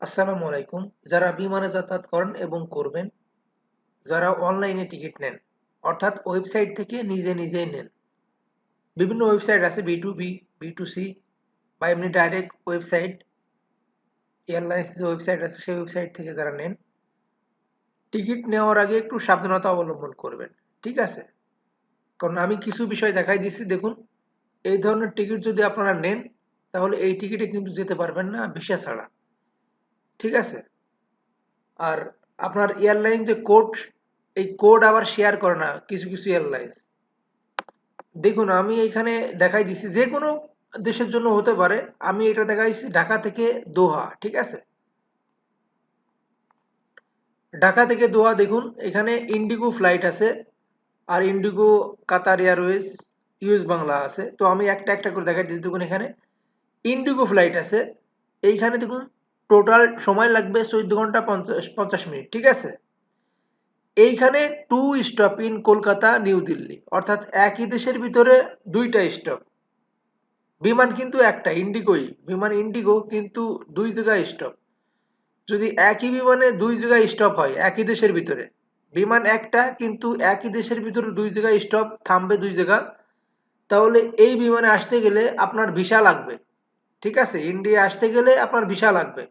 আসসালামু আলাইকুম। যারা বিমানে যাতায়াত করেন এবং করবেন, যারা অনলাইনে টিকিট নেন, অর্থাৎ ওয়েবসাইট থেকে নিজে নিজেই নেন। বিভিন্ন ওয়েবসাইট আছে, B to B B to C, বা এমনি ডাইরেক্ট ওয়েবসাইট, এয়ারলাইন্স যে ওয়েবসাইট আছে, সেই ওয়েবসাইট থেকে যারা নেন, টিকিট নেওয়ার আগে একটু সাবধানতা অবলম্বন করবেন, ঠিক আছে? কারণ আমি কিছু বিষয় দেখাই দিচ্ছি দেখুন, এই ধরনের টিকিট যদি আপনারা নেন, তাহলে এই টিকিটে কিন্তু যেতে পারবেন না ভিসা ছাড়া। ঠিক আছে? আর আপনার এয়ারলাইন যে কোড এই কোড আবার শেয়ার করে না, কিছু কিছু এয়ারলাইন্স দেখুন, আমি এখানে দেখাই দিছি, যে কোনো দেশের জন্য হতে পারে, আমি এটা দেখাইছি ঢাকা থেকে দোহা, ঠিক আছে? ঢাকা থেকে দোহা, দেখুন, এখানে ইন্ডিগো ফ্লাইট আছে, আর IndiGo Qatar Airways US Bangla আছে। তো আমি একটা একটা করে দেখাই দিচ্ছি দেখুন এখানে। ইন্ডিগো ফ্লাইট আছে, এইখানে দেখুন টোটাল সময় লাগবে চোদ্দ ঘণ্টা পঞ্চাশ পঞ্চাশ মিনিট, ঠিক আছে? এইখানে two stop in Kolkata New Delhi অর্থাৎ একই দেশের ভিতরে দুইটা স্টপ বিমান কিন্তু একটা ইন্ডিগোই বিমান ইন্ডিগো কিন্তু দুই জায়গায় স্টপ যদি একই বিমানে দুই জায়গায় স্টপ হয়, একই দেশের ভিতরে, বিমান একটা, কিন্তু একই দেশের ভিতরে দুই জায়গায় স্টপ থামবে দুই জায়গা, তাহলে এই বিমানে আসতে গেলে আপনার ভিসা লাগবে, ঠিক আছে? ইন্ডিয়া আসতে গেলে আপনার ভিসা লাগবে।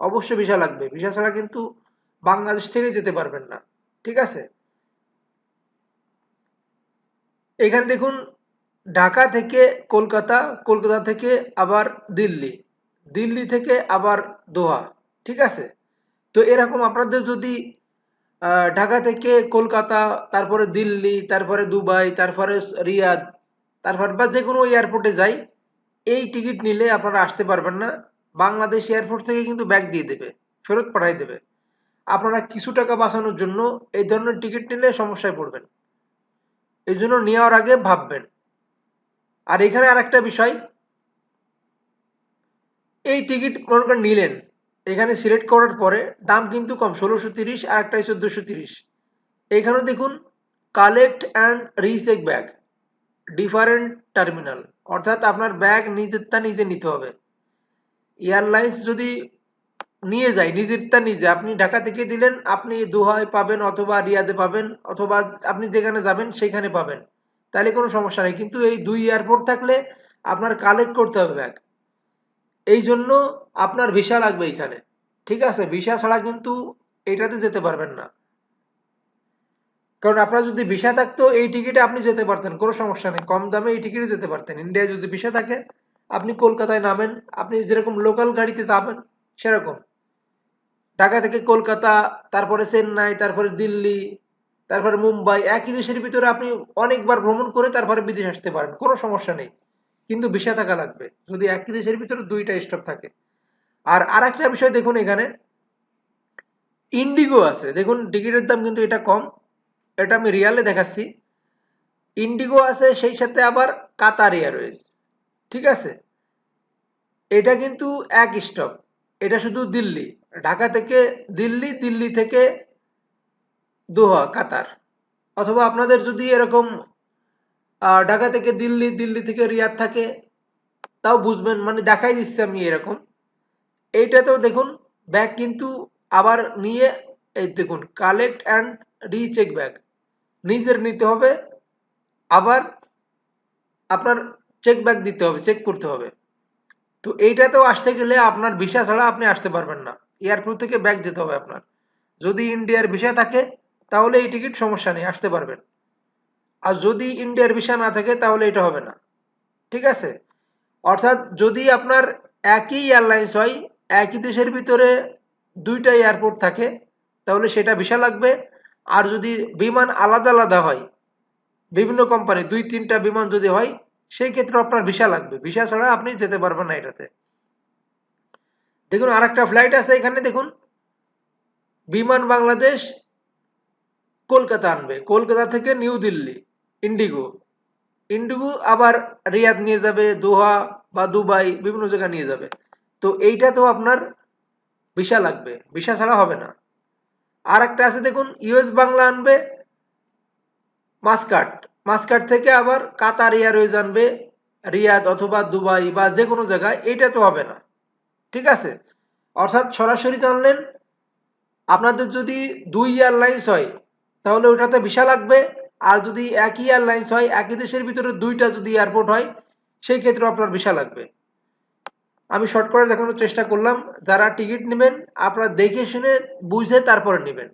অবশ্যই ভিসা লাগবে। ভিসা ছাড়া কিন্তু বাংলাদেশ থেকে যেতে পারবেন না। ঠিক আছে? এখানে দেখুন, ঢাকা থেকে কলকাতা কলকাতা থেকে আবার দিল্লি দিল্লি থেকে আবার দোহা, ঠিক আছে? তো এরকম আপনাদের যদি ঢাকা থেকে কলকাতা, তারপরে দিল্লি, তারপরে দুবাই, তারপরে রিয়াদ, তারপর বা যে কোনো এয়ারপোর্টে যাই, এই টিকিট নিলে আপনারা আসতে পারবেন না। বাংলাদেশ এয়ারপোর্ট থেকে কিন্তু ব্যাগ দিয়ে দেবে, ফেরত পাঠাই দেবে। আপনারা কিছু টাকা বাঁচানোর জন্য এই ধরনের টিকিট নিলে সমস্যায় পড়বেন। এই জন্য নেওয়ার আগে ভাববেন। আর এখানে আর একটা বিষয়, এই টিকিট মনে নিলেন, এখানে সিলেক্ট করার পরে দাম কিন্তু কম, ষোলোশো তিরিশ আর একটা চোদ্দোশো তিরিশ। এখানে দেখুন collect and recheck bag different terminal অর্থাৎ আপনার ব্যাগ নিজেরটা নিজে নিতে হবে। এয়ারলাইন্স যদি নিয়ে যায়, নিজেরটা নিজে, আপনি ঢাকা থেকে দিলেন, আপনি দোহায় পাবেন অথবা রিয়াদে পাবেন, অথবা আপনি যেখানে যাবেন সেখানে পাবেন। তাহলে কোনো সমস্যা নেই। কিন্তু এই দুই এয়ারপোর্ট থাকলে আপনার কালেক্ট করতে হবে ব্যাগ। এই জন্য আপনার ভিসা লাগবে এখানে। ঠিক আছে, ভিসা ছাড়া কিন্তু এটাতে যেতে পারবেন না। কারণ আপনার যদি ভিসা থাকতো, এই টিকিটে আপনি যেতে পারতেন, কোনো সমস্যা নেই। কম দামে এই টিকিটে যেতে পারতেন। ইন্ডিয়ায় যদি ভিসা থাকে আপনি কলকাতায় নামেন, আপনি যেরকম লোকাল গাড়িতে যাবেন, সেরকম। ঢাকা থেকে কলকাতা, তারপরে চেন্নাই, তারপরে দিল্লি, তারপরে মুম্বাই, একই দেশের ভিতরে আপনি অনেকবার ভ্রমণ করে তারপরে বিদেশ আসতে পারেন কোনো সমস্যা নেই। কিন্তু ভিসা থাকা লাগবে, যদি একই দেশের ভিতরে দুইটা স্টপ থাকে। আর আর একটা বিষয় দেখুন এখানে ইন্ডিগো আছে। দেখুন, টিকিটের দাম কিন্তু এটা কম, এটা আমি রিয়ালে দেখাচ্ছি। ইন্ডিগো আছে, সেই সাথে আবার কাতার এয়ারওয়েজ ঠিক আছে? এটা কিন্তু এক স্টপ এটা শুধু দিল্লি। ঢাকা থেকে দিল্লি দিল্লি থেকে দোহা, কাতার। অথবা আপনাদের যদি এরকম ঢাকা থেকে দিল্লি দিল্লি থেকে রিয়াদ থাকে, তাও বুঝবেন। মানে দেখাই দিচ্ছি আমি এরকম। এইটাতেও দেখুন, ব্যাগ কিন্তু আবার নিয়ে, এই দেখুন কালেক্ট অ্যান্ড রিচেক ব্যাগ নিজের নিতে হবে। আবার আপনার চেক ব্যাক দিতে হবে চেক করতে হবে। তো এইটাতেও আসতে গেলে আপনার ভিসা ছাড়া আপনি আসতে পারবেন না। এয়ারপোর্ট থেকে ব্যাক যেতে হবে আপনার। যদি ইন্ডিয়ার ভিসা থাকে, তাহলে এই টিকিট সমস্যা নেই, আসতে পারবেন। আর যদি ইন্ডিয়ার ভিসা না থাকে, তাহলে এটা হবে না। ঠিক আছে? অর্থাৎ যদি আপনার একই এয়ারলাইন্স হয়, একই দেশের ভিতরে দুইটা এয়ারপোর্ট থাকে, তাহলে সেটা ভিসা লাগবে। আর যদি বিমান আলাদা আলাদা হয়, বিভিন্ন কোম্পানি দুই তিনটা বিমান যদি হয় সেই ক্ষেত্রে আপনার ভিসা লাগবে। ভিসা ছাড়া আপনি যেতে পারবেন না এটাতে। দেখুন আর একটা ফ্লাইট আছে এখানে, দেখুন। বিমান বাংলাদেশ কলকাতা আনবে। কলকাতা থেকে নিউ দিল্লি ইন্ডিগো ইন্ডিগো আবার রিয়াদ নিয়ে যাবে, দোহা বা দুবাই, বিভিন্ন জায়গায় নিয়ে যাবে। তো এইটা তো আপনার ভিসা লাগবে। ভিসা ছাড়া হবে না। আর একটা আছে, দেখুন ইউএস বাংলা আনবে, মাসকাট। মাসকাট থেকে আবার কাতার এয়ারওয়েজ আনবে রিয়াদ অথবা দুবাই বা যে কোনো জায়গায় এটা তো হবে না। ঠিক আছে? অর্থাৎ সরাসরি জানলেন, আপনাদের যদি দুই এয়ারলাইন্স হয়, তাহলে ওটাতে ভিসা লাগবে। আর যদি একই এয়ারলাইন্স হয়, একই দেশের ভিতরে দুইটা যদি এয়ারপোর্ট হয়, সেই ক্ষেত্রে আপনার ভিসা লাগবে। আমি শর্ট করে দেখানোর চেষ্টা করলাম। যারা টিকিট নেবেন, আপনারা দেখে শুনে বুঝে তারপরে নেবেন।